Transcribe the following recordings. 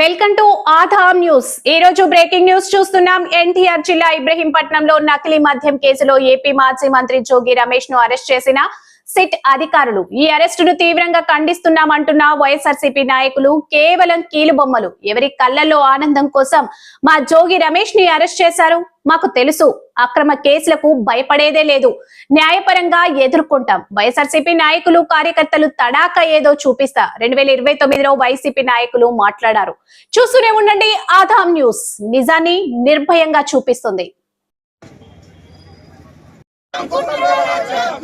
Welcome to Aadhaar news. ఈ రోజు breaking news చూస్తున్నాం. ఎన్టీఆర్ జిల్లా ఇబ్రహీంపట్నంలో నకిలీ మద్యం కేసులో ఏపీ మాజీ మంత్రి జోగి రమేష్ను అరెస్ట్ చేసిన సిట్ అధికారులు. ఈ అరెస్టును తీవ్రంగా ఖండిస్తున్నామంటున్న వైఎస్ఆర్సీపీ నాయకులు కేవలం కీలుబొమ్మలు. ఎవరి కళ్ళల్లో ఆనందం కోసం మా జోగి రమేష్ని అరెస్ట్ చేశారు? మాకు తెలుసు. అక్రమ కేసులకు భయపడేదే లేదు. న్యాయపరంగా ఎదుర్కొంటాం. వైఎస్ఆర్సీపీ నాయకులు కార్యకర్తలు తడాక ఏదో చూపిస్తా రెండు వేల ఇరవై తొమ్మిదిలో వైసీపీ నాయకులు మాట్లాడారు. చూస్తూనే ఉండండి ఆధాం న్యూస్. నిజాన్ని నిర్భయంగా చూపిస్తుంది.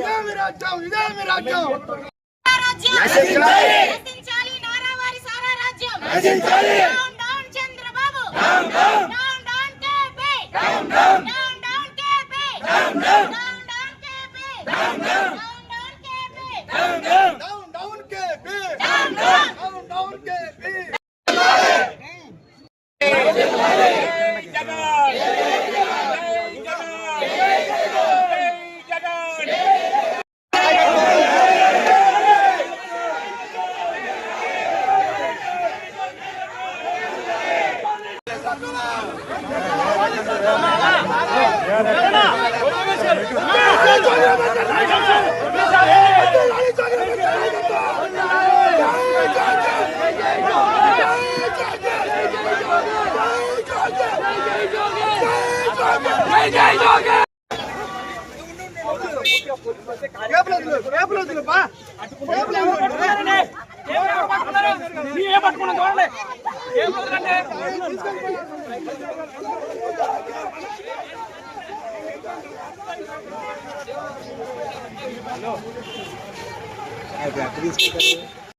ఇదేమి రాజ్యం ఇదేమి రాజ్యం రాజ్యం. నశించాలి. నశించాలి. నారావారి సారా రాజ్యం. నశించాలి. Down down Chandrababu. Down down back తీసుకుంటారు